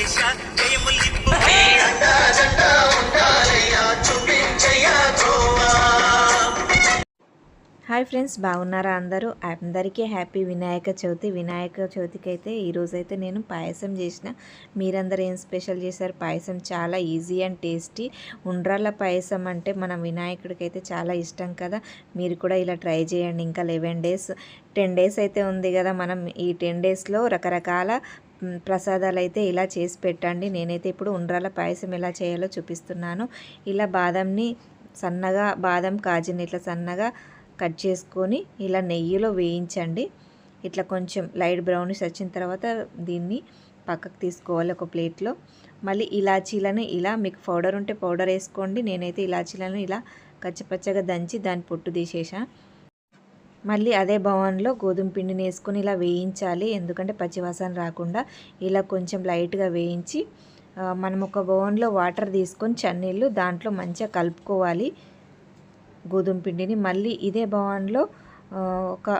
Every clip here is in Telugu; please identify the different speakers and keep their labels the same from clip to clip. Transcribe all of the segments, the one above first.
Speaker 1: హాయ్ ఫ్రెండ్స్ బాగున్నారా అందరూ? అందరికీ హ్యాపీ వినాయక చవితి. వినాయక చవితికి అయితే ఈరోజైతే నేను పాయసం చేసిన. మీరందరూ ఏం స్పెషల్ చేశారు? పాయసం చాలా ఈజీ అండ్ టేస్టీ. ఉండ్రాల పాయసం అంటే మన వినాయకుడికి అయితే చాలా ఇష్టం కదా. మీరు కూడా ఇలా ట్రై చేయండి. ఇంకా లెవెన్ డేస్ టెన్ డేస్ అయితే ఉంది కదా. మనం ఈ టెన్ డేస్లో రకరకాల ప్రసాదాలు అయితే ఇలా చేసి పెట్టండి. నేనైతే ఇప్పుడు ఉండ్రాల పాయసం ఎలా చేయాలో చూపిస్తున్నాను. ఇలా బాదంని సన్నగా బాదం కాజుని ఇట్లా సన్నగా కట్ చేసుకొని ఇలా నెయ్యిలో వేయించండి. ఇట్లా కొంచెం లైట్ బ్రౌనిష్ వచ్చిన తర్వాత దీన్ని పక్కకు తీసుకోవాలి ఒక ప్లేట్లో. మళ్ళీ ఇలాచీలను ఇలా మీకు పౌడర్ ఉంటే పౌడర్ వేసుకోండి. నేనైతే ఇలాచీలను ఇలా కచ్చపచ్చగా దంచి దాన్ని పొట్టు తీసేసా. మళ్ళీ అదే భవన్లో గోధుమ పిండిని వేసుకొని ఇలా వేయించాలి. ఎందుకంటే పచ్చివాసన రాకుండా ఇలా కొంచెం లైట్గా వేయించి మనం ఒక బౌన్లో వాటర్ తీసుకొని చన్నీళ్ళు దాంట్లో మంచిగా కలుపుకోవాలి గోధుమ పిండిని. మళ్ళీ ఇదే భవన్లో ఒక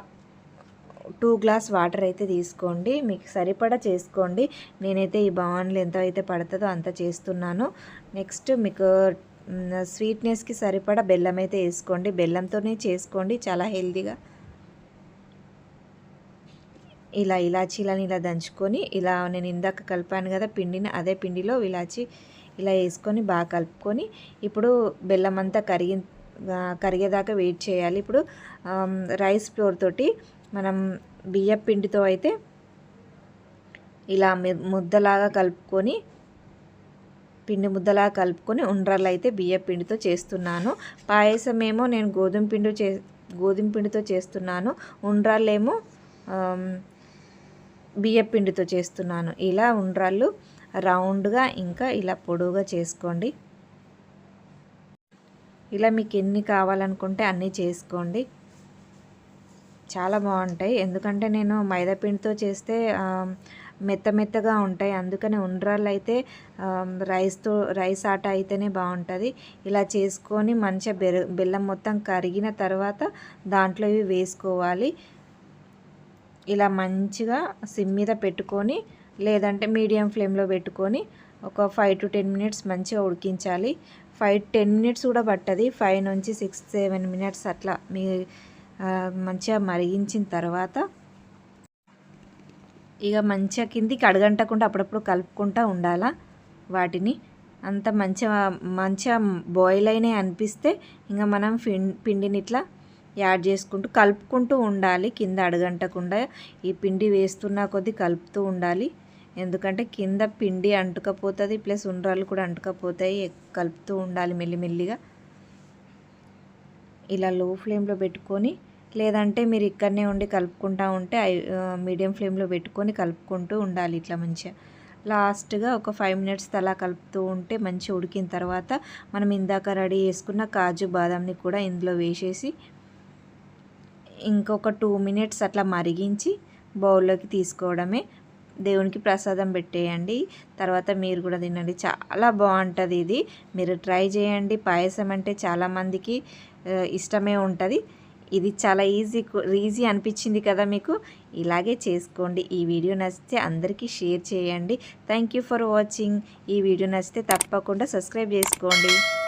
Speaker 1: టూ గ్లాస్ వాటర్ అయితే తీసుకోండి. మీకు సరిపడా చేసుకోండి. నేనైతే ఈ భవన్లో ఎంత అయితే పడుతుందో అంత చేస్తున్నాను. నెక్స్ట్ మీకు స్వీట్నెస్కి సరిపడా బెల్లం అయితే వేసుకోండి. బెల్లంతోనే చేసుకోండి. చాలా హెల్తీగా ఇలా ఇలాచీలని ఇలా దంచుకొని ఇలా నేను ఇందాక కలిపాను కదా పిండిని అదే పిండిలో ఇలాచి ఇలా వేసుకొని బాగా కలుపుకొని ఇప్పుడు బెల్లం అంతా కరిగి కరిగేదాకా వెయిట్ చేయాలి. ఇప్పుడు రైస్ ఫ్లోర్ తోటి మనం బియ్య పిండితో అయితే ఇలా ముద్దలాగా కలుపుకొని పిండి ముద్దలాగా కలుపుకొని ఉండ్రాలు అయితే బియ్య పిండితో చేస్తున్నాను. పాయసం ఏమో నేను గోధుమ పిండి చే గోధుమ పిండితో చేస్తున్నాను. ఉండ్రాళ్ళేమో బియ్యపిండితో చేస్తున్నాను. ఇలా ఉండ్రాళ్ళు రౌండ్గా ఇంకా ఇలా పొడవుగా చేసుకోండి. ఇలా మీకు ఎన్ని కావాలనుకుంటే అన్నీ చేసుకోండి. చాలా బాగుంటాయి. ఎందుకంటే నేను మైదాపిండితో చేస్తే మెత్త మెత్తగా ఉంటాయి. అందుకని ఉండ్రాళ్ళు అయితే రైస్తో రైస్ ఆట అయితేనే బాగుంటుంది. ఇలా చేసుకొని మంచిగా బెల్లం మొత్తం కరిగిన తర్వాత దాంట్లో ఇవి వేసుకోవాలి. ఇలా మంచిగా సిమ్ మీద పెట్టుకొని లేదంటే మీడియం ఫ్లేమ్లో పెట్టుకొని ఒక ఫైవ్ టు టెన్ మినిట్స్ మంచిగా ఉడికించాలి. ఫైవ్ టెన్ మినిట్స్ కూడా పట్టది. ఫైవ్ నుంచి సిక్స్ సెవెన్ మినిట్స్ అట్లా మీ మంచిగా మరిగించిన తర్వాత ఇక మంచిగా కిందికి అడగంటకుండా అప్పుడప్పుడు కలుపుకుంటూ ఉండాలా వాటిని. అంత మంచిగా మంచిగా బాయిల్ అయినాయి అనిపిస్తే ఇంకా మనం పిండిని ఇట్లా యాడ్ చేసుకుంటూ కలుపుకుంటూ ఉండాలి. కింద అడగంటకుండా ఈ పిండి వేస్తున్న కొద్దీ కలుపుతూ ఉండాలి. ఎందుకంటే కింద పిండి అంటుకపోతుంది ప్లస్ ఉండ్రాలు కూడా అంటుకపోతాయి. కలుపుతూ ఉండాలి మెల్లిమెల్లిగా. ఇలా లో ఫ్లేమ్లో పెట్టుకొని లేదంటే మీరు ఇక్కడనే ఉండి కలుపుకుంటూ ఉంటే మీడియం ఫ్లేమ్లో పెట్టుకొని కలుపుకుంటూ ఉండాలి ఇట్లా మంచిగా. లాస్ట్గా ఒక ఫైవ్ మినిట్స్ అలా కలుపుతూ ఉంటే మంచిగా ఉడికిన తర్వాత మనం ఇందాక రెడీ చేసుకున్న కాజు బాదంని కూడా ఇందులో వేసేసి ఇంకొక టూ మినిట్స్ అట్లా మరిగించి బౌల్లోకి తీసుకోవడమే. దేవునికి ప్రసాదం పెట్టేయండి. తర్వాత మీరు కూడా తినండి. చాలా బాగుంటుంది ఇది. మీరు ట్రై చేయండి. పాయసం అంటే చాలామందికి ఇష్టమే ఉంటుంది. ఇది చాలా ఈజీ ఈజీ అనిపించింది కదా మీకు? ఇలాగే చేసుకోండి. ఈ వీడియో నచ్చితే అందరికీ షేర్ చేయండి. Thank for watching. ఈ వీడియో నచ్చితే తప్పకుండా సబ్స్క్రైబ్ చేసుకోండి.